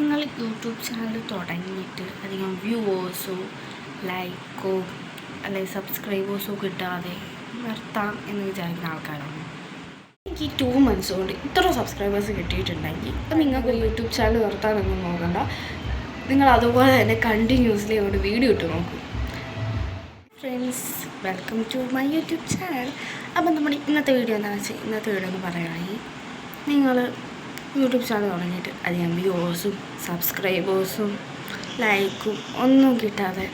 നിങ്ങൾ YouTube channel തുടങ്ങിയിട്ട് അധികം വ്യൂവേഴ്സോ ലൈക്കോ അല്ലെങ്കിൽ സബ്സ്ക്രൈബേഴ്സോ കിട്ടാതെ നിർത്താം എന്ന് വിചാരിക്കുന്ന ആൾക്കാരാണ്. എനിക്ക് ടു മന്ത്സ് കൊണ്ട് ഇത്ര സബ്സ്ക്രൈബേഴ്സ് കിട്ടിയിട്ടുണ്ടെങ്കിൽ അപ്പം നിങ്ങൾക്ക് യൂട്യൂബ് ചാനൽ നിർത്താനൊന്നും നോക്കണ്ട. നിങ്ങൾ അതുപോലെ തന്നെ കണ്ടിന്യൂസ്ലി അതുകൊണ്ട് വീഡിയോ ഇട്ട് നോക്കും. Friends welcome to my YouTube channel അപ്പം നമ്മുടെ ഇന്നത്തെ വീഡിയോ എന്താണെന്ന് വെച്ചാൽ ഇന്നത്തെ വീഡിയോ എന്ന് പറയുകയാണെങ്കിൽ നിങ്ങൾ യൂട്യൂബ് ചാനൽ തുടങ്ങിയിട്ട് അധികം വ്യൂവേഴ്സും സബ്സ്ക്രൈബേഴ്സും ലൈക്കും ഒന്നും കിട്ടാതെ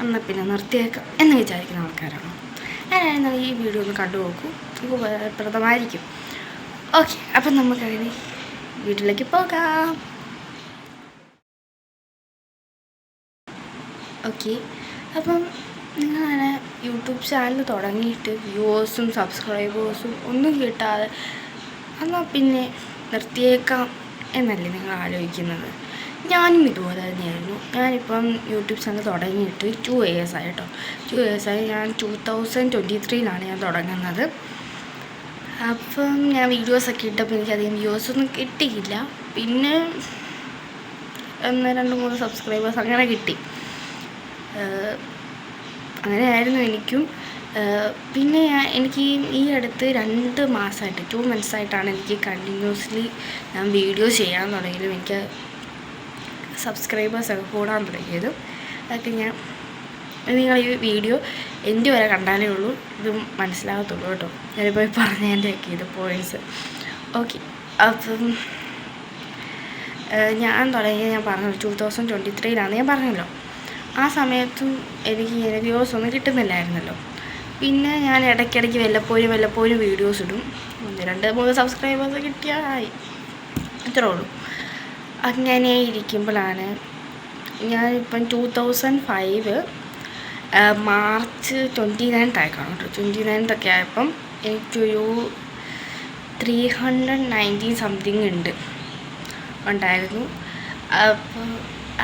എന്നാൽ പിന്നെ നിർത്തിയേക്കാം എന്ന് വിചാരിക്കുന്ന ആൾക്കാരാണ്. ഞാനായിരുന്നാൽ ഈ വീഡിയോ ഒന്ന് കണ്ടു നോക്കൂ. ഇത് ഉപകാരപ്രദമായിരിക്കും ഓക്കെ അപ്പം നമുക്കതിന് വീട്ടിലേക്ക് പോകാം. ഓക്കെ അപ്പം നിങ്ങളങ്ങനെ യൂട്യൂബ് ചാനൽ തുടങ്ങിയിട്ട് വ്യൂവേഴ്സും സബ്സ്ക്രൈബേഴ്സും ഒന്നും കിട്ടാതെ എന്നാൽ പിന്നെ നിർത്തിയേക്കാം എന്നല്ലേ നിങ്ങൾ ആലോചിക്കുന്നത്? ഞാനും ഇതുപോലെ തന്നെയായിരുന്നു. ഞാനിപ്പം യൂട്യൂബ് ചാനൽ തുടങ്ങിയിട്ട് ടു ഇയേഴ്സ് ആയി കേട്ടോ ടു ഇയേഴ്സ് ആയി ഞാൻ ടു തൗസൻഡ് ട്വന്റി ത്രീയിലാണ് ഞാൻ തുടങ്ങുന്നത്. അപ്പം ഞാൻ വീഡിയോസൊക്കെ ഇട്ടപ്പോൾ എനിക്കധികം വ്യൂസൊന്നും കിട്ടിയില്ല. പിന്നെ ഒന്ന് രണ്ട് മൂന്ന് സബ്സ്ക്രൈബേഴ്സ് അങ്ങനെ കിട്ടി. അങ്ങനെയായിരുന്നു എനിക്കും. പിന്നെ എനിക്ക് ഈ അടുത്ത് രണ്ട് മാസമായിട്ട് ടു മന്ത്സായിട്ടാണ് എനിക്ക് കണ്ടിന്യൂസ്ലി ഞാൻ വീഡിയോ ചെയ്യാൻ തുടങ്ങിയതും. എനിക്ക് സബ്സ്ക്രൈബേഴ്സൊക്കെ കൂടാൻ തുടങ്ങിയതും അതൊക്കെ ഞാൻ നിങ്ങൾ ഈ വീഡിയോ എന്റെ വരെ കണ്ടാലേ ഉള്ളൂ. ഇത് മനസ്സിലാകത്തുള്ളൂ കേട്ടോ. ഞാനിപ്പോൾ പറഞ്ഞതിന്റെയൊക്കെ ഇത് പോയിന്റ്സ് ഓക്കെ അപ്പം ഞാൻ തുടങ്ങിയ ഞാൻ പറഞ്ഞു ടു തൗസൻഡ് ട്വന്റി ത്രീയിലാണ് ഞാൻ പറഞ്ഞല്ലോ ആ സമയത്തും എനിക്ക് ഇങ്ങനെ വ്യൂസ് ഒന്നും കിട്ടുന്നില്ലായിരുന്നല്ലോ. പിന്നെ ഞാൻ ഇടയ്ക്കിടയ്ക്ക് വല്ലപ്പോഴും വല്ലപ്പോഴും വീഡിയോസ് ഇടും. ഒന്ന് രണ്ട് മൂന്ന് സബ്സ്ക്രൈബേഴ്സ് കിട്ടിയായി ഇത്രേ ഉള്ളൂ. അങ്ങനെ ഇരിക്കുമ്പോഴാണ് ഞാനിപ്പം two thousand five March twenty ninth കാണും കേട്ടോ. ട്വന്റി നയൻത്ത് ഒക്കെ ആയപ്പം എനിക്കൊരു ത്രീ ഹൺഡ്രഡ് നയന്റീൻ സംതിങ് ഉണ്ട് ഉണ്ടായിരുന്നു. അപ്പോൾ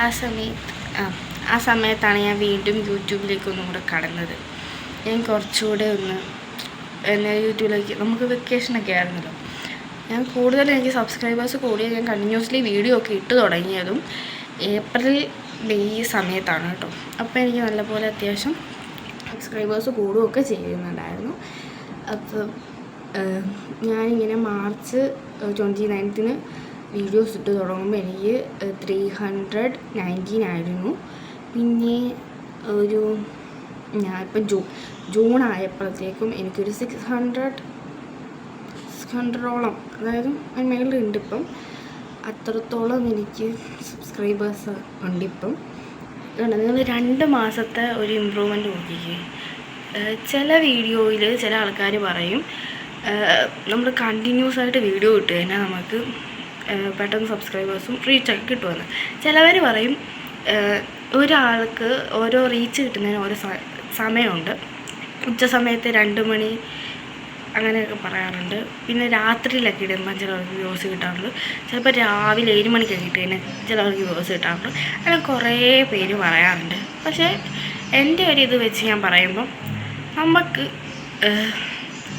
ആ സമയത്ത് ആ സമയത്താണ് ഞാൻ വീണ്ടും യൂട്യൂബിലേക്ക് ഒന്നും കൂടെ കടന്നത്. ഞാൻ കുറച്ചുകൂടെ ഒന്ന് എന്നെ യൂട്യൂബിലേക്ക് നമുക്ക് വെക്കേഷനൊക്കെ ആയിരുന്നല്ലോ. ഞാൻ കൂടുതൽ എനിക്ക് സബ്സ്ക്രൈബേഴ്സ് കൂടിയ ഞാൻ കണ്ടിന്യൂസ്ലി വീഡിയോ ഒക്കെ ഇട്ട് തുടങ്ങിയതും ഏപ്രിൽ മെയ് സമയത്താണ് കേട്ടോ. അപ്പോൾ എനിക്ക് നല്ലപോലെ അത്യാവശ്യം സബ്സ്ക്രൈബേഴ്സ് കൂടുകയൊക്കെ ചെയ്യുന്നുണ്ടായിരുന്നു. അപ്പം ഞാനിങ്ങനെ മാർച്ച് ട്വന്റി നയൻത്തിന് വീഡിയോസ് ഇട്ട് തുടങ്ങുമ്പോൾ എനിക്ക് ത്രീ ഹൺഡ്രഡ് നയന്റീൻ ആയിരുന്നു. പിന്നെ ഒരു ഞാൻ ഇപ്പം ജൂ ജൂൺ ആയപ്പോഴത്തേക്കും എനിക്കൊരു സിക്സ് ഹൺഡ്രഡ് സിക്സ് ഹൺഡ്രഡോളം അതായത് അതിന് മേളിലുണ്ട് ഇപ്പം. അത്രത്തോളം എനിക്ക് സബ്സ്ക്രൈബേഴ്സ് ഉണ്ട് ഇപ്പം അതുകൊണ്ട് നിങ്ങൾ രണ്ട് മാസത്തെ ഒരു ഇമ്പ്രൂവ്മെന്റ് നോക്കിക്കേ. ചില വീഡിയോയിൽ ചില ആൾക്കാർ പറയും നമ്മൾ കണ്ടിന്യൂസ് ആയിട്ട് വീഡിയോ ഇട്ട് കഴിഞ്ഞാൽ നമുക്ക് പെട്ടെന്ന് സബ്സ്ക്രൈബേഴ്സും റീച്ചൊക്കെ കിട്ടുമെന്ന് ചിലവർ പറയും ഒരാൾക്ക് ഓരോ റീച്ച് കിട്ടുന്നതിന് ഓരോ സമയമുണ്ട്. ഉച്ച സമയത്ത് രണ്ട് മണി അങ്ങനെയൊക്കെ പറയാറുണ്ട്. പിന്നെ രാത്രിയിലൊക്കെ ഇടുമ്പോൾ ചിലവർക്ക് വ്യൂസ് കിട്ടാറുണ്ട് ചിലപ്പോൾ രാവിലെ ഏഴ് മണിക്ക് ഇട്ട് കഴിഞ്ഞാൽ ചിലവർക്ക് വ്യൂസ് കിട്ടാറുണ്ട് അങ്ങനെ കുറേ പേര് പറയാറുണ്ട്. പക്ഷേ എന്റെ ഒരു ഇത് വെച്ച് ഞാൻ പറയുമ്പം നമുക്ക്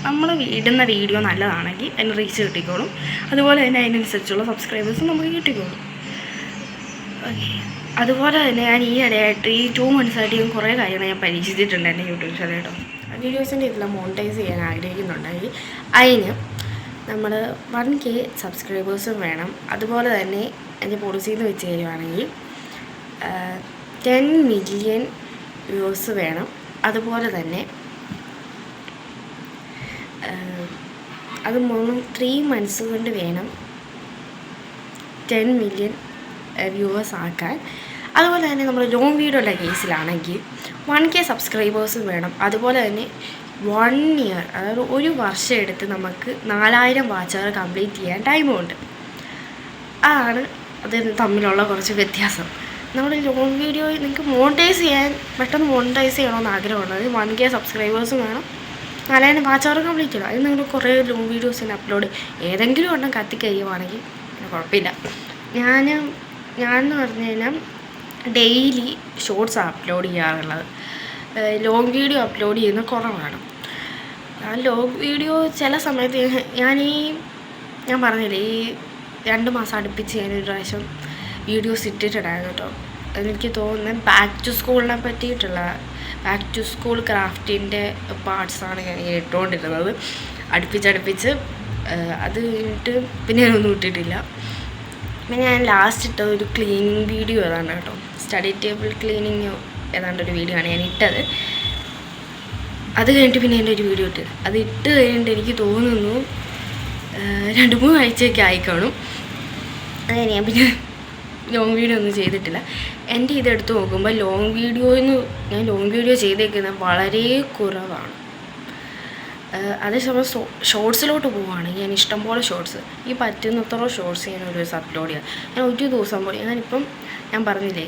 നമ്മൾ ഇടുന്ന വീഡിയോ നല്ലതാണെങ്കിൽ അതിന് റീച്ച് കിട്ടിക്കോളും. അതുപോലെ തന്നെ അതിനനുസരിച്ചുള്ള സബ്സ്ക്രൈബേഴ്സും നമുക്ക് കിട്ടിക്കോളും. അതുപോലെ തന്നെ ഞാൻ ഈ ഇടയായിട്ട് ഈ ടു മന്ത്സായിട്ട് ഞാൻ കുറേ കാര്യങ്ങൾ ഞാൻ പരീക്ഷിച്ചിട്ടുണ്ട് എന്റെ യൂട്യൂബ് ചാനൽ വീഡിയോസിന്റെ ഇതിൽ മോണിറ്റൈസ് ചെയ്യാൻ ആഗ്രഹിക്കുന്നുണ്ടെങ്കിൽ അതിന് നമ്മൾ വൺ കെ സബ്സ്ക്രൈബേഴ്സും വേണം. അതുപോലെ തന്നെ എന്റെ പോളിസി നിന്ന് വെച്ച് തരുവാണെങ്കിൽ ടെൻ മില്യൺ വ്യൂസ് വേണം. അതുപോലെ തന്നെ അത് മൂന്നും ത്രീ മന്ത്സ് കൊണ്ട് വേണം ടെൻ മില്യൺ വ്യൂവേഴ്സ് ആക്കാൻ. അതുപോലെ തന്നെ നമ്മൾ ലോങ് വീഡിയോയുടെ കേസിലാണെങ്കിൽ വൺ കെ സബ്സ്ക്രൈബേഴ്സും വേണം. അതുപോലെ തന്നെ വൺ ഇയർ അതായത് ഒരു വർഷം എടുത്ത് നമുക്ക് നാലായിരം വാച്ചുകൾ കംപ്ലീറ്റ് ചെയ്യാൻ ടൈമുണ്ട് അതാണ് അതിന് തമ്മിലുള്ള കുറച്ച് വ്യത്യാസം. നമ്മൾ ലോങ് വീഡിയോ നിങ്ങൾക്ക് മോണിറ്റൈസ് ചെയ്യാൻ പെട്ടെന്ന് മോണിറ്റൈസ് ചെയ്യണമെന്ന് ആഗ്രഹമുള്ളത് വൺ കെ സബ്സ്ക്രൈബേഴ്സും വേണം. നാലായിരം വാച്ച് കംപ്ലീറ്റ് ചെയ്യണം. അതിന് നിങ്ങൾ കുറേ ലോങ് വീഡിയോസ് തന്നെ അപ്ലോഡ് ഏതെങ്കിലും ഒരെണ്ണം കത്തിക്കഴിയുവാണെങ്കിൽ കുഴപ്പമില്ല. ഞാൻ എന്ന് പറഞ്ഞു കഴിഞ്ഞാൽ ഡെയിലി ഷോർട്സ് അപ്ലോഡ് ചെയ്യാറുള്ളത്. ലോങ് വീഡിയോ അപ്ലോഡ് ചെയ്യുന്ന കുറവാണ്. ആ ലോങ് വീഡിയോ ചില സമയത്ത് ഞാൻ- ഞാൻ ഈ ഞാൻ പറഞ്ഞില്ലേ ഈ രണ്ട് മാസം അടുപ്പിച്ച് ഞാനൊരു പ്രാവശ്യം വീഡിയോസ് ഇട്ടിട്ടുണ്ടായിരുന്നു കേട്ടോ. എനിക്ക് തോന്നുന്നത് ബാക്ക് ടു സ്കൂളിനെ പറ്റിയിട്ടുള്ള ബാക്ക് ടു സ്കൂൾ ക്രാഫ്റ്റിന്റെ പാർട്സാണ് ഞാൻ ഇട്ടുകൊണ്ടിരുന്നത്. അടുപ്പിച്ചടുപ്പിച്ച് അത് കഴിഞ്ഞിട്ട് പിന്നെ ഞാനൊന്നും ഇട്ടിട്ടില്ല. പിന്നെ ഞാൻ ലാസ്റ്റ് ഇട്ട ഒരു ക്ലീനിങ് വീഡിയോ അതാണ് കേട്ടോ. സ്റ്റഡി ടേബിൾ ക്ലീനിങ് ഏതാണ്ട് ഒരു വീഡിയോ ആണ് ഞാൻ ഇട്ടത് അത് കഴിഞ്ഞിട്ട് പിന്നെ എന്റെ ഒരു വീഡിയോ ഇട്ടത് അത് ഇട്ട് കഴിഞ്ഞിട്ട് എനിക്ക് തോന്നുന്നു രണ്ട് മൂന്ന് ആഴ്ചയൊക്കെ ആയിക്കാണും അങ്ങനെ ഞാൻ പിന്നെ ലോങ് വീഡിയോ ഒന്നും ചെയ്തിട്ടില്ല. എന്റെ ഇതെടുത്ത് നോക്കുമ്പോൾ ലോങ് വീഡിയോന്ന് ഞാൻ ലോങ് വീഡിയോ ചെയ്തേക്കുന്നത് വളരെ കുറവാണ്. അതേസമയം ഷോർട്സിലോട്ട് പോവുകയാണെങ്കിൽ ഞാൻ ഇഷ്ടംപോലെ ഷോർട്സ്. ഈ പറ്റുന്നത്ര ഷോർട്സ് ഞാൻ ഒരു ദിവസം അപ്ലോഡ് ചെയ്യാം. ഞാൻ ഒരു ദിവസം പോയി ഞാനിപ്പം ഞാൻ പറഞ്ഞില്ലേ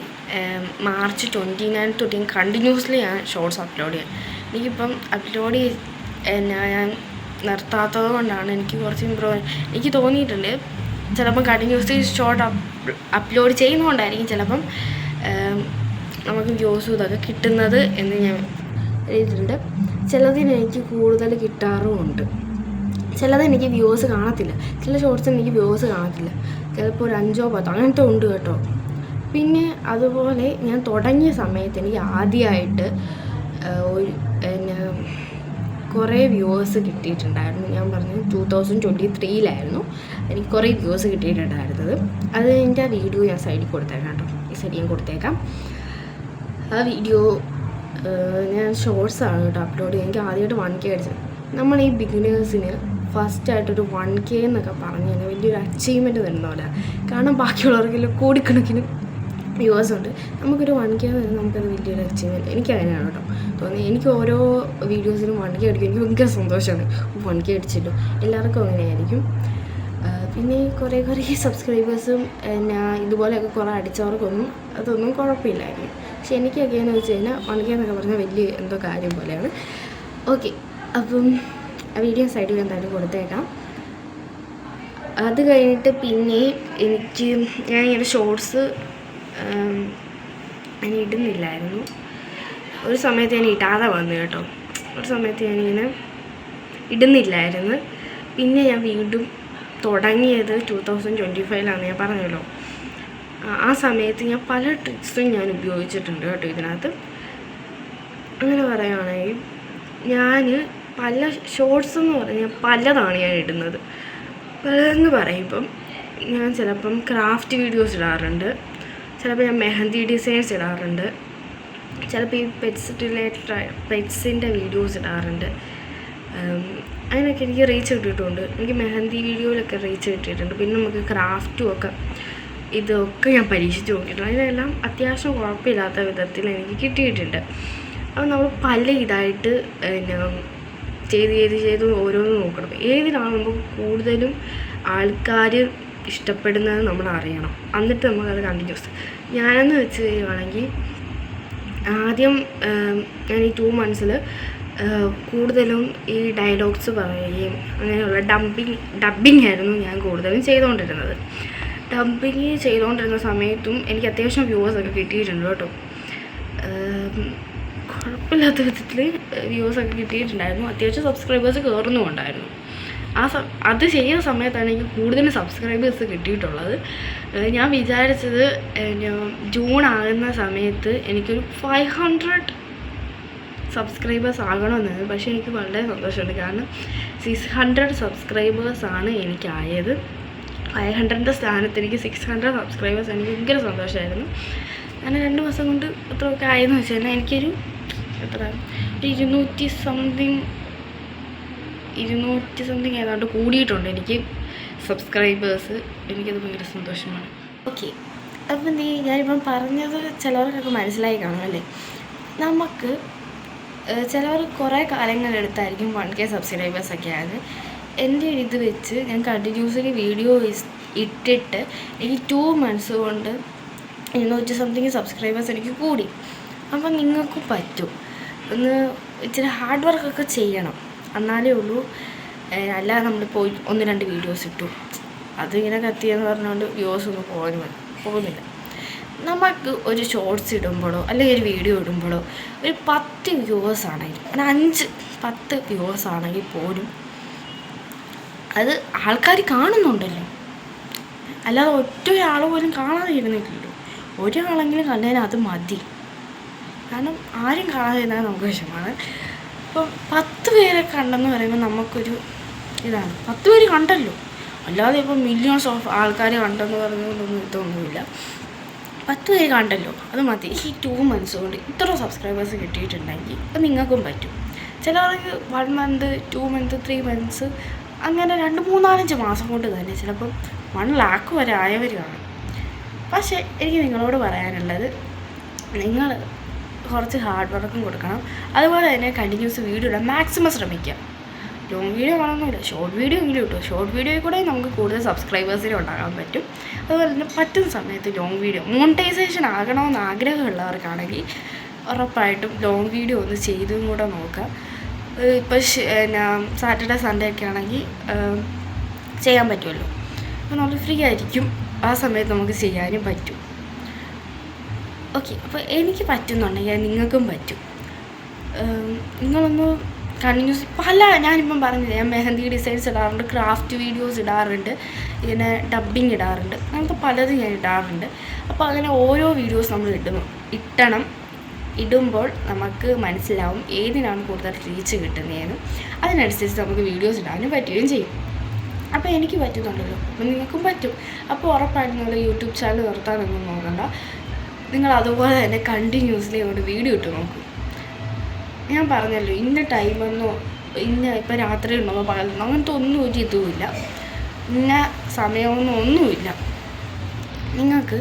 മാർച്ച് ട്വന്റി നയൻ തൊട്ട് ഞാൻ കണ്ടിന്യൂസ്ലി ഞാൻ ഷോർട്സ് അപ്ലോഡ് ചെയ്യാം. എനിക്കിപ്പം അപ്ലോഡ് ഞാൻ നിർത്താത്തത് കൊണ്ടാണ് എനിക്ക് കുറച്ച് ഇമ്പ്രൂവ് എനിക്ക് തോന്നിയിട്ടുണ്ട് ചിലപ്പം കണ്ടിന്യൂസ്ലി ഷോർട്ട് അപ്ലോഡ് ചെയ്യുന്നതുകൊണ്ടായിരിക്കും ചിലപ്പം നമുക്ക് വ്യൂസും ഇതൊക്കെ കിട്ടുന്നത് എന്ന് ഞാൻ എഴുതിയിട്ടുണ്ട്. ചിലതിന് എനിക്ക് കൂടുതൽ കിട്ടാറുമുണ്ട്. ചിലത് എനിക്ക് വ്യൂസ് കാണത്തില്ല. ചില ഷോർട്സിന് എനിക്ക് വ്യൂസ് കാണത്തില്ല. ചിലപ്പോൾ ഒരു അഞ്ചോ പത്തോ അങ്ങനത്തെ ഉണ്ട് കേട്ടോ. പിന്നെ അതുപോലെ ഞാൻ തുടങ്ങിയ സമയത്ത് എനിക്ക് ആദ്യമായിട്ട് ഒരു പിന്നെ കുറേ വ്യൂവേഴ്സ് കിട്ടിയിട്ടുണ്ടായിരുന്നു. ഞാൻ പറഞ്ഞു ടൂ തൗസൻഡ് ട്വന്റി ത്രീയിലായിരുന്നു എനിക്ക് കുറേ വ്യൂവേഴ്സ് കിട്ടിയിട്ടുണ്ടായിരുന്നത്. അത് എന്റെ വീഡിയോ ഞാൻ സൈഡിൽ കൊടുത്തേക്കാം കേട്ടോ. ഈ സൈഡിൽ ഞാൻ കൊടുത്തേക്കാം. ആ വീഡിയോ ഞാൻ ഷോർട്സ് ആണ് കേട്ടോ അപ്ലോഡ് ചെയ്യുക എനിക്ക് ആദ്യമായിട്ട് വൺ കെ അടിച്ചത്. നമ്മൾ ഈ ബിഗിനേഴ്സിന് ഫസ്റ്റ് ആയിട്ടൊരു വൺ കെ എന്നൊക്കെ പറഞ്ഞു കഴിഞ്ഞാൽ വലിയൊരു അച്ചീവ്മെന്റ് തരുന്ന പോലെ. കാരണം ബാക്കിയുള്ളവർക്കെല്ലാം കോടിക്കണക്കിന് വ്യൂവേഴ്സ് ഉണ്ട്. നമുക്കൊരു വൺ കെ പറയുന്നത് നമുക്കത് വലിയൊരു അച്ചീവ്മെന്റ് എനിക്ക് അങ്ങനെയാണ് കേട്ടോ തോന്നി എനിക്ക് ഓരോ വീഡിയോസിനും വൺ കെ അടിക്കും. എനിക്ക് ഭയങ്കര സന്തോഷമാണ്. വൺ കെ അടിച്ചിട്ടും. എല്ലാവർക്കും അങ്ങനെയായിരിക്കും. പിന്നെ കുറേ കുറേ സബ്സ്ക്രൈബേഴ്സും എന്നാ ഇതുപോലെയൊക്കെ കുറേ അടിച്ചവർക്കൊന്നും അതൊന്നും കുഴപ്പമില്ലായിരുന്നു. പക്ഷെ എനിക്കൊക്കെ എന്ന് വെച്ച് കഴിഞ്ഞാൽ വണിക എന്നൊക്കെ പറഞ്ഞാൽ വലിയ എന്തോ കാര്യം പോലെയാണ്. ഓക്കെ അപ്പം വീഡിയോ സൈഡിൽ എന്തായാലും കൊടുത്തേക്കാം. അത് കഴിഞ്ഞിട്ട് പിന്നെ എനിക്ക് ഞാൻ ഇങ്ങനെ ഷോർട്സ് ഞാൻ ഇടുന്നില്ലായിരുന്നു. ഒരു സമയത്ത് ഞാൻ ഇടാതെ വന്നു കേട്ടോ. ഒരു സമയത്ത് ഞാനിങ്ങനെ ഇടുന്നില്ലായിരുന്നു. പിന്നെ ഞാൻ വീണ്ടും തുടങ്ങിയത് ടു തൗസൻഡ് ട്വന്റി ഫൈവിലാണ് ഞാൻ പറഞ്ഞല്ലോ. ആ- സമയത്ത് ഞാൻ പല ട്രിക്സും ഞാൻ ഉപയോഗിച്ചിട്ടുണ്ട് കേട്ടോ ഇതിനകത്ത്. അങ്ങനെ പറയുകയാണെങ്കിൽ ഞാൻ പല ഷോർട്സ് എന്ന് പറഞ്ഞാൽ പലതാണ് ഞാൻ ഇടുന്നത്. പലതെന്ന് പറയുമ്പം ഞാൻ ചിലപ്പം ക്രാഫ്റ്റ് വീഡിയോസ് ഇടാറുണ്ട്. ചിലപ്പോൾ ഞാൻ മെഹന്തി ഡിസൈൻസ് ഇടാറുണ്ട്. ചിലപ്പോൾ ഈ പെറ്റ്സ് റിലേറ്റഡ് പെറ്റ്സിന്റെ വീഡിയോസ് ഇടാറുണ്ട്. അതിനൊക്കെ എനിക്ക് റീച്ച് കിട്ടിയിട്ടുണ്ട്. എനിക്ക് മെഹന്തി വീഡിയോയിലൊക്കെ റീച്ച് കിട്ടിയിട്ടുണ്ട്. പിന്നെ നമുക്ക് ക്രാഫ്റ്റും ഒക്കെ ഇതൊക്കെ ഞാൻ പരീക്ഷിച്ച് നോക്കിയിട്ടുണ്ട്. അതിനെല്ലാം അത്യാവശ്യം കുഴപ്പമില്ലാത്ത വിധത്തിൽ എനിക്ക് കിട്ടിയിട്ടുണ്ട്. അപ്പോൾ നമ്മൾ പല ഇതായിട്ട് പിന്നെ ചെയ്ത് ചെയ്ത് ചെയ്ത് ഓരോന്ന് നോക്കണം. ഏതിനാണ് നമുക്ക് കൂടുതലും ആൾക്കാർ ഇഷ്ടപ്പെടുന്നത് നമ്മൾ അറിയണം. എന്നിട്ട് നമുക്കത് കണ്ടിന്യൂസ് ഞാനെന്ന് വെച്ച് കഴിയുവാണെങ്കിൽ ആദ്യം ഞാൻ ഈ ടു മന്ത്സിൽ കൂടുതലും ഈ ഡയലോഗ്സ് പറയുകയും അങ്ങനെയുള്ള ഡബിങ് ഡബിങ് ആയിരുന്നു ഞാൻ കൂടുതലും ചെയ്തുകൊണ്ടിരുന്നത്. ഡബിങ് ചെയ്തുകൊണ്ടിരുന്ന സമയത്തും എനിക്ക് അത്യാവശ്യം വ്യൂവേഴ്സൊക്കെ കിട്ടിയിട്ടുണ്ട് കേട്ടോ. കുഴപ്പമില്ലാത്ത വിധത്തിൽ വ്യൂവേഴ്സൊക്കെ കിട്ടിയിട്ടുണ്ടായിരുന്നു. അത്യാവശ്യം സബ്സ്ക്രൈബേഴ്സ് കയറുന്നുമുണ്ടായിരുന്നു ആ അത് ചെയ്യുന്ന സമയത്താണ് എനിക്ക് കൂടുതലും സബ്സ്ക്രൈബേഴ്സ് കിട്ടിയിട്ടുള്ളത്. ഞാൻ വിചാരിച്ചത് ജൂൺ ആകുന്ന സമയത്ത് എനിക്കൊരു ഫൈവ് ഹൺഡ്രഡ് സബ്സ്ക്രൈബേഴ്സ് ആകണമെന്നത് പക്ഷേ എനിക്ക് വളരെ സന്തോഷമുണ്ട്. കാരണം സിക്സ് ഹൺഡ്രഡ് സബ്സ്ക്രൈബേഴ്സാണ് എനിക്കായത്. ഫൈവ് ഹൺഡ്രഡിന്റെ സ്ഥാനത്ത് എനിക്ക് സിക്സ് ഹൺഡ്രഡ് സബ്സ്ക്രൈബേഴ്സ് എനിക്ക് ഭയങ്കര സന്തോഷമായിരുന്നു അങ്ങനെ രണ്ട് മാസം കൊണ്ട് എത്രയൊക്കെ ആയെന്ന് വെച്ച് കഴിഞ്ഞാൽ എനിക്കൊരു എത്ര ഒരു ഇരുന്നൂറ്റി സംതിങ് ഇരുന്നൂറ്റി സംതിങ് ഏതാണ്ട് കൂടിയിട്ടുണ്ട് എനിക്ക് സബ്സ്ക്രൈബേഴ്സ് എനിക്കത് ഭയങ്കര സന്തോഷമാണ്. ഓക്കെ അപ്പം നീ ഞാനിപ്പം പറഞ്ഞത് ചിലവർക്കൊക്കെ മനസ്സിലായി കാണും അല്ലേ? നമുക്ക് ചിലവർ കുറേ കാലങ്ങളെടുത്തായിരിക്കും വൺ കെ സബ്സ്ക്രൈബേഴ്സ് ഒക്കെ ആയത്. എന്റെ ഇത് വെച്ച് ഞാൻ കണ്ടിന്യൂസ്ലി വീഡിയോ ഇട്ടിട്ട് എനിക്ക് ടു മന്ത്സ് കൊണ്ട് ഇരുന്നൂറ്റി സംതിങ് സബ്സ്ക്രൈബേഴ്സ് എനിക്ക് കൂടി. അപ്പം നിങ്ങൾക്കും പറ്റും. ഒന്ന് ഇച്ചിരി ഹാർഡ് വർക്കൊക്കെ ചെയ്യണം. എന്നാലേ ഉള്ളൂ. അല്ല നമ്മൾ പോയി ഒന്ന് രണ്ട് വീഡിയോസ് ഇട്ടു. അതിങ്ങനെ കത്തിയെന്ന് പറഞ്ഞുകൊണ്ട് വ്യൂസ് ഒന്നും പോകുന്നില്ല പോകുന്നില്ല. നമുക്ക് ഒരു ഷോർട്സ് ഇടുമ്പോഴോ അല്ലെങ്കിൽ ഒരു വീഡിയോ ഇടുമ്പോഴോ ഒരു പത്ത് വ്യൂവേഴ്സ് ആണെങ്കിൽ ഒരു അഞ്ച് പത്ത് വ്യൂവേഴ്സ് ആണെങ്കിൽ പോലും അത് ആൾക്കാർ കാണുന്നുണ്ടല്ലോ. അല്ലാതെ ഒറ്റ ഒരാൾ പോലും കാണാതെ ഇരുന്നിട്ടില്ലല്ലോ. ഒരാളെങ്കിലും കണ്ടതിന് അത് മതി. കാരണം ആരും കാണാതെ ഇരുന്നാൽ നമുക്ക് വിഷമമാണ്. ഇപ്പം പത്ത് പേരെ കണ്ടെന്ന് പറയുമ്പോൾ നമുക്കൊരു ഇതാണ്. പത്ത് പേര് കണ്ടല്ലോ. അല്ലാതെ ഇപ്പം മില്യൺസ് ഓഫ് ആൾക്കാർ കണ്ടെന്ന് പറഞ്ഞുകൊണ്ടൊന്നും ഇതൊന്നുമില്ല. പത്ത് പേര് കണ്ടല്ലോ അത് മതി. ഈ ടു മന്ത്സ് കൊണ്ട് ഇത്ര സബ്സ്ക്രൈബേഴ്സ് കിട്ടിയിട്ടുണ്ടെങ്കിൽ അപ്പം നിങ്ങൾക്കും പറ്റും. ചിലവർക്ക് one month two month three months അങ്ങനെ രണ്ട് മൂന്നാലഞ്ച് മാസം കൊണ്ട് തന്നെ ചിലപ്പം വൺ ലാക്ക് വരെ ആയവർ കാണും. പക്ഷേ എനിക്ക് നിങ്ങളോട് പറയാനുള്ളത് നിങ്ങൾ കുറച്ച് ഹാർഡ് വർക്കും കൊടുക്കണം. അതുപോലെ തന്നെ കണ്ടിന്യൂസ് വീഡിയോ ഇടാൻ മാക്സിമം ശ്രമിക്കുക. ലോങ് വീഡിയോ കാണുന്നില്ല ഷോർട്ട് വീഡിയോ എങ്കിലും കിട്ടും ഷോർട്ട് വീഡിയോയിൽ കൂടെ നമുക്ക് കൂടുതൽ സബ്സ്ക്രൈബേഴ്സിനെ ഉണ്ടാകാൻ പറ്റും. അതുപോലെ തന്നെ പറ്റുന്ന സമയത്ത് ലോങ് വീഡിയോ മോണിറ്റൈസേഷൻ ആകണമെന്ന് ആഗ്രഹമുള്ളവർക്കാണെങ്കിൽ ഉറപ്പായിട്ടും ലോങ് വീഡിയോ ഒന്ന് ചെയ്തും കൂടെ നോക്കാം ഇപ്പോൾ സാറ്റർഡേ സൺഡേ ഒക്കെ ആണെങ്കിൽ ചെയ്യാൻ പറ്റുമല്ലോ. അപ്പോൾ നമ്മൾ ഫ്രീ ആയിരിക്കും. ആ സമയത്ത് നമുക്ക് ചെയ്യാനും പറ്റും. ഓക്കെ അപ്പോൾ എനിക്ക് പറ്റുന്നുണ്ടെങ്കിൽ നിങ്ങൾക്കും പറ്റും. നിങ്ങളൊന്ന് കണ്ടിന്യൂസ് പല ഞാനിപ്പം പറഞ്ഞില്ല ഞാൻ മെഹന്തി ഡിസൈൻസ് ഇടാറുണ്ട് ക്രാഫ്റ്റ് വീഡിയോസ് ഇടാറുണ്ട് ഇങ്ങനെ ഡബ്ബിങ് ഇടാറുണ്ട് അങ്ങനത്തെ പലതും ഞാൻ ഇടാറുണ്ട്. അപ്പോൾ അങ്ങനെ ഓരോ വീഡിയോസ് നമ്മൾ ഇടുന്നു ഇട്ടണം ഇടുമ്പോൾ നമുക്ക് മനസ്സിലാവും ഏതിനാണ് കൂടുതൽ റീച്ച് കിട്ടുന്നതെന്ന്. അതിനനുസരിച്ച് നമുക്ക് വീഡിയോസ് ഇടാനും പറ്റുകയും ചെയ്യും. അപ്പോൾ എനിക്ക് പറ്റുന്നുണ്ടല്ലോ അപ്പോൾ നിങ്ങൾക്കും പറ്റും. അപ്പോൾ ഉറപ്പായിട്ടും നിങ്ങൾ യൂട്യൂബ് ചാനൽ നിർത്താനൊന്നും നോക്കണ്ട. നിങ്ങൾ അതുപോലെ തന്നെ കണ്ടിന്യൂസ്ലി അങ്ങോട്ട് വീഡിയോ ഇട്ട് നോക്കും. ഞാൻ പറഞ്ഞല്ലോ ഇന്ന ടൈമെന്നോ ഇന്ന ഇപ്പം രാത്രി ഉണ്ടോ പകലുണ്ടോ അങ്ങനത്തെ ഒന്നും ഒരു ഇതുമില്ല ഇന്ന സമയമൊന്നും ഒന്നുമില്ല നിങ്ങൾക്ക്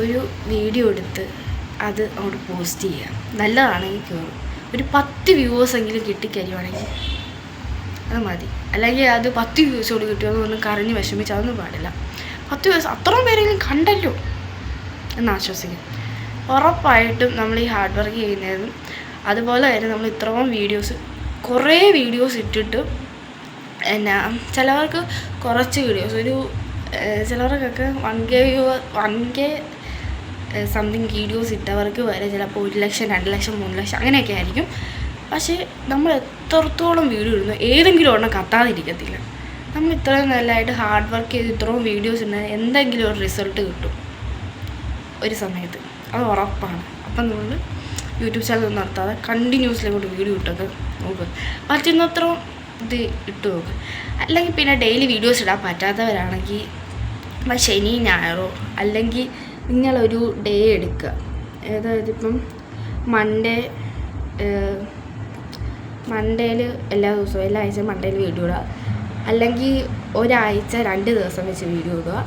ഒരു വീഡിയോ എടുത്ത് അത് അവിടെ പോസ്റ്റ് ചെയ്യുക. നല്ലതാണെങ്കിൽ കയറും ഒരു പത്ത് വ്യൂവേഴ്സ് എങ്കിലും കിട്ടിക്കഴിയുവാണെങ്കിൽ അത് മതി. അല്ലെങ്കിൽ അത് പത്ത് വ്യൂസോട് കിട്ടിയെന്ന് പറഞ്ഞ് കരഞ്ഞ് വിഷമിച്ച് അതൊന്നും പാടില്ല. പത്ത് വ്യൂസ് അത്രയും പേരെങ്കിലും കണ്ടല്ലോ എന്ന് ആശ്വസിക്കും. ഉറപ്പായിട്ടും നമ്മൾ ഈ ഹാർഡ് വർക്ക് ചെയ്യുന്നതും അതുപോലെ തന്നെ നമ്മൾ ഇത്രയും വീഡിയോസ് കുറേ വീഡിയോസ് ഇട്ടിട്ട് എന്നാ ചിലവർക്ക് കുറച്ച് വീഡിയോസ് ഒരു ചിലവർക്കൊക്കെ one K one K something videos ഇട്ടവർക്ക് വരെ ചിലപ്പോൾ ഒരു ലക്ഷം രണ്ട് ലക്ഷം മൂന്ന് ലക്ഷം അങ്ങനെയൊക്കെ ആയിരിക്കും. പക്ഷേ നമ്മൾ എത്രത്തോളം വീഡിയോ ഇടുന്നു ഏതെങ്കിലും ഒരെണ്ണം കത്താതിരിക്കത്തില്ല. നമ്മൾ ഇത്രയും നല്ലതായിട്ട് ഹാർഡ് വർക്ക് ചെയ്ത് ഇത്രയും വീഡിയോസ് ഉണ്ടെങ്കിൽ എന്തെങ്കിലും ഒരു റിസൾട്ട് കിട്ടും ഒരു സമയത്ത്. അത് ഉറപ്പാണ്. അപ്പം നിങ്ങൾ യൂട്യൂബ് ചാനൽ നടത്താതെ കണ്ടിന്യൂസ്ലി അങ്ങോട്ട് വീഡിയോ ഇട്ടത് നോക്കുക പറ്റുന്നത്രയും ഇത് ഇട്ട് നോക്കുക അല്ലെങ്കിൽ പിന്നെ ഡെയിലി വീഡിയോസ് ഇടാൻ പറ്റാത്തവരാണെങ്കിൽ ശനി ഞായറോ അല്ലെങ്കിൽ നിങ്ങളൊരു ഡേ എടുക്കുക. അതായത് ഇപ്പം മൺഡേ മൺഡേയിൽ എല്ലാ ദിവസവും എല്ലാ ആഴ്ചയും മൺഡേയിൽ വീഡിയോ ഇടുക. അല്ലെങ്കിൽ ഒരാഴ്ച രണ്ട് ദിവസം വെച്ച് വീഡിയോ ഇടുക.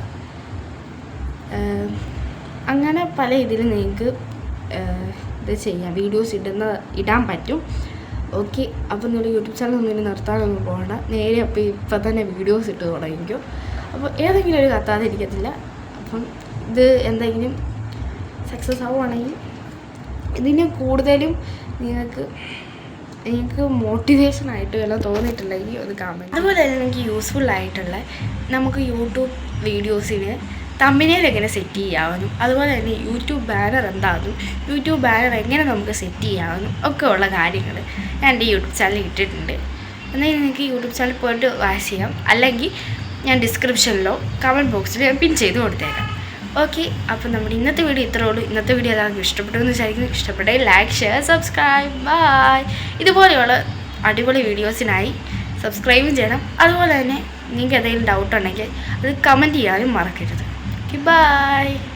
അങ്ങനെ പല ഇതിൽ നിങ്ങൾക്ക് ഇത് ചെയ്യാം. വീഡിയോസ് ഇടുന്ന ഇടാൻ പറ്റും. ഓക്കെ അപ്പോൾ നിങ്ങൾ യൂട്യൂബ് ചാനൽ ഒന്നും നിർത്താനൊന്നും പോകണ്ട. നേരെ അപ്പോൾ ഇപ്പം തന്നെ വീഡിയോസ് ഇട്ട് തുടങ്ങിക്കോ. അപ്പോൾ ഏതെങ്കിലും ഒരു കത്താതെ ഇരിക്കത്തില്ല. അപ്പം ഇത് എന്തെങ്കിലും സക്സസ് ആവുകയാണെങ്കിൽ ഇതിന് കൂടുതലും നിങ്ങൾക്ക് നിങ്ങൾക്ക് മോട്ടിവേഷൻ ആയിട്ട് വല്ലതും തോന്നിയിട്ടുണ്ടെങ്കിൽ ഒന്ന് കാണാം അതുപോലെ തന്നെ എനിക്ക് യൂസ്ഫുൾ ആയിട്ടുള്ള നമുക്ക് യൂട്യൂബ് വീഡിയോസിന് തമ്മിനേൽ എങ്ങനെ സെറ്റ് ചെയ്യാമെന്നും അതുപോലെ തന്നെ യൂട്യൂബ് ബാനർ എന്താണെന്നും യൂട്യൂബ് ബാനർ എങ്ങനെ നമുക്ക് സെറ്റ് ചെയ്യാമെന്നും ഒക്കെ ഉള്ള കാര്യങ്ങൾ ഞാൻ എന്റെ യൂട്യൂബ് ചാനലിൽ ഇട്ടിട്ടുണ്ട്. എന്നാൽ നിങ്ങൾക്ക് യൂട്യൂബ് ചാനൽ പോയിട്ട് വാച്ച് ചെയ്യാം. അല്ലെങ്കിൽ ഞാൻ ഡിസ്ക്രിപ്ഷനിലോ കമന്റ് ബോക്സിലോ പിൻ ചെയ്ത് കൊടുത്തേക്കാം. ഓക്കെ അപ്പോൾ നമ്മുടെ ഇന്നത്തെ വീഡിയോ ഇത്രേ ഉള്ളൂ. ഇന്നത്തെ വീഡിയോ എല്ലാവർക്കും ഇഷ്ടപ്പെട്ടു എന്ന് വിചാരിക്കുന്നു. ഇഷ്ടപ്പെട്ടേ ലൈക്ക് ഷെയർ സബ്സ്ക്രൈബ് ബൈ ഇതുപോലെയുള്ള അടിപൊളി വീഡിയോസിനായി സബ്സ്ക്രൈബും ചെയ്യണം. അതുപോലെ തന്നെ നിങ്ങൾക്ക് എന്തെങ്കിലും ഡൗട്ട് ഉണ്ടെങ്കിൽ അത് കമന്റ് ചെയ്യാനും മറക്കരുത്. Okay bye